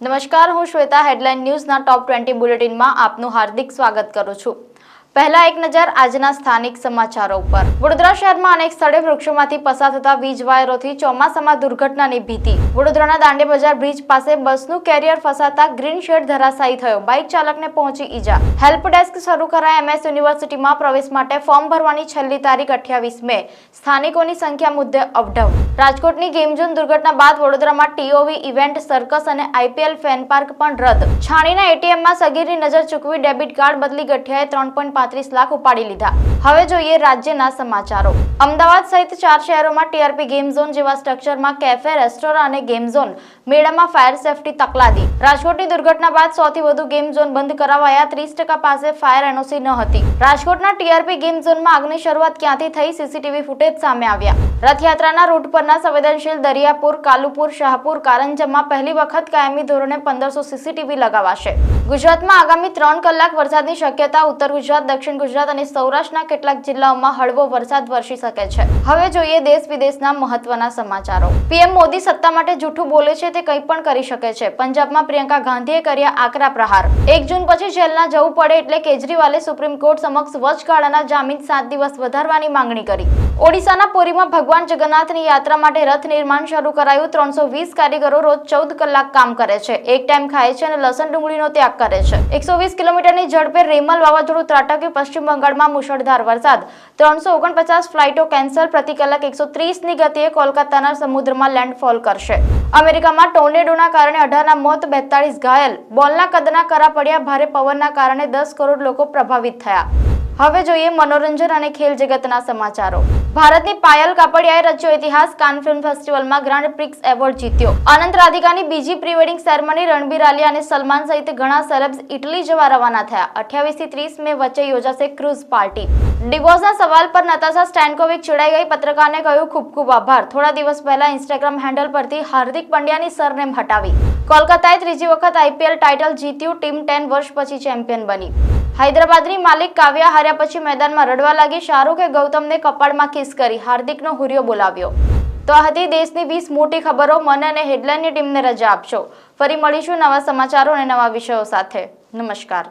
નમસ્કાર હું શ્વેતા હેડલાઇન ન્યૂઝના ટોપ ટ્વેન્ટી બુલેટિનમાં આપનું હાર્દિક સ્વાગત કરું છું. પહેલા એક નજર આજના સ્થાનિક સમાચારો ઉપર. વડોદરા શહેરમાં અનેક સ્થળે વૃક્ષોમાંથી પસાર થતા વીજ વાયરોથી ચોમાસામાં દુર્ઘટનાની ભીતિ. વડોદરાના દાંડી બજાર બ્રિજ પાસે બસનું કેરિયર ફસાતા ગ્રીન શેડ ધરાશાયી થયો. બાઇક ચાલકને પહોંચી ઈજા. હેલ્પ ડેસ્ક શરૂ કરાય એમએસ યુનિવર્સિટીમાં પ્રવેશ માટે ફોર્મ ભરવાની છેલ્લી તારીખ અઠ્યાવીસ મે. સ્થાનિકોની સંખ્યા મુદ્દે અવઢવ રાજકોટની ગેમઝોન દુર્ઘટના બાદ વડોદરામાં ટીઓવી ઇવેન્ટ, સર્કસ અને આઈપીએલ ફેન પાર્ક પણ રદ. છાણીના એટીએમમાં સગીરની નજર ચૂકવી ડેબિટ કાર્ડ બદલી ગઠિયાએ ત્રણ પાંત્રીસ લાખ ઉપાડી લીધા. હવે જોઈએ રાજ્યના સમાચારો. અમદાવાદ સહિત ચાર શહેરોમાં ટીઆરપી ગેમ ઝોન જેવા સ્ટ્રક્ચરમાં કેફે રેસ્ટોરન્ટ અને ગેમ ઝોન મેળામાં ફાયર સેફટી તકલાદી. રાજકોટની દુર્ઘટના બાદ સૌથી વધુ ગેમ ઝોન બંધ કરાવાયા, ત્રીસ પાસે ફાયર એનઓસી ન હતી. રાજકોટના ટીઆરપી ગેમ ઝોનમાં આગની શરૂઆત ક્યાંથી થઈ સીસીટીવી ફૂટેજ સામે આવ્યા. રથયાત્રાના રૂટ પરના સંવેદનશીલ દરિયાપુર, કાલુપુર, શાહપુર, કારંજમાં પહેલી વખત કાયમી ધોરણે પંદરસો સીસીટીવી લગાવાશે. ગુજરાતમાં આગામી ત્રણ કલાક વરસાદની શક્યતા, ઉત્તર ગુજરાત દક્ષિણ ગુજરાત અને સૌરાષ્ટ્રના કેટલાક જિલ્લાઓમાં હળવો વરસાદ વરસી શકે છે. હવે જોઈએ દેશ વિદેશના મહત્વના સમાચારો. પીએમ મોદી સત્તા માટે જૂઠું બોલે છે તે કંઈ પણ કરી શકે છે. પંજાબમાં પ્રિયંકા ગાંધીએ કર્યા આકરા પ્રહાર. એક જૂન પછી જેલના જવું પડે એટલે કેજરીવાલે સુપ્રીમ કોર્ટ સમક્ષ વચગાળાના જામીન સાત દિવસ વધારવાની માંગણી કરી. ઓડિશાના પુરીમાં ભગવાન જગન્નાથની યાત્રા માટે રથ નિર્માણ શરૂ કરાયું. ત્રણસો વીસ કારીગરો રોજ ચૌદ કલાક કામ કરે છે. એક ટાઈમ ખાય છે અને લસણ ડુંગળીનો ત્યાગ કરે છે. એકસો વીસ કિલોમીટરની ઝડપે રેમલ વાવાઝોડું ત્રાટક્યું પશ્ચિમ બંગાળમાં મુશળધાર વરસાદ. ત્રણસો ઓગણપચાસ ફ્લાઇટો કેન્સલ, પ્રતિ કલાક એકસો ત્રીસની ગતિએ કોલકાતાના સમુદ્રમાં લેન્ડફોલ કરશે. અમેરિકામાં ટોર્નેડોના કારણે અઢારના મોત, બેતાળીસ ઘાયલ. બોલના કદના કરા પડ્યા, ભારે પવનના કારણે દસ કરોડ લોકો પ્રભાવિત થયા. હવે જોઈએ મનોરંજન અને ખેલ જગતના સમાચારો. ભારતની પાયલ કાપડિયાએ રચ્યો ઇતિહાસ કાન ફિલ્મ ફેસ્ટિવલમાં ગ્રાન્ડ પ્રિક્સ એવોર્ડ જીત્યો. અનંત રાધિકાની બીજી pre wedding ceremony Ranbir Alia અને સલમાન સહિત ઘણા સેલેબ્સ ઇટલી જવા રવાના થયા. અઠ્યાવીસથી ત્રીસ મે વચ્ચે યોજાશે ક્રૂઝ પાર્ટી. ડિવોર્સના સવાલ પર નતાશા સ્ટેન્કોવિક ચીડાઈ ગઈ પત્રકારને કહ્યું, ખૂબ ખૂબ આભાર. થોડા દિવસ પહેલા ઇન્સ્ટાગ્રામ હેન્ડલ પરથી હાર્દિક પંડ્યાની સરનેમ હટાવી. કોલકાતાએ ત્રીજી વખત આઈપીએલ ટાઇટલ જીત્યું, ટીમ ટેન વર્ષ પછી ચેમ્પિયન બની. હૈદરાબાદની માલિક કાવ્યા હાર્યા પછી મેદાનમાં રડવા લાગી. શાહરૂખે ગૌતમને કપાળમાં કિસ કરી હાર્દિકનો હુરિયો બોલાવ્યો. તો આ હતી દેશની વીસ મોટી ખબરો. મને અને હેડલાઇનની ટીમને રજા આપશો. ફરી મળીશું નવા સમાચારો અને નવા વિષયો સાથે. નમસ્કાર.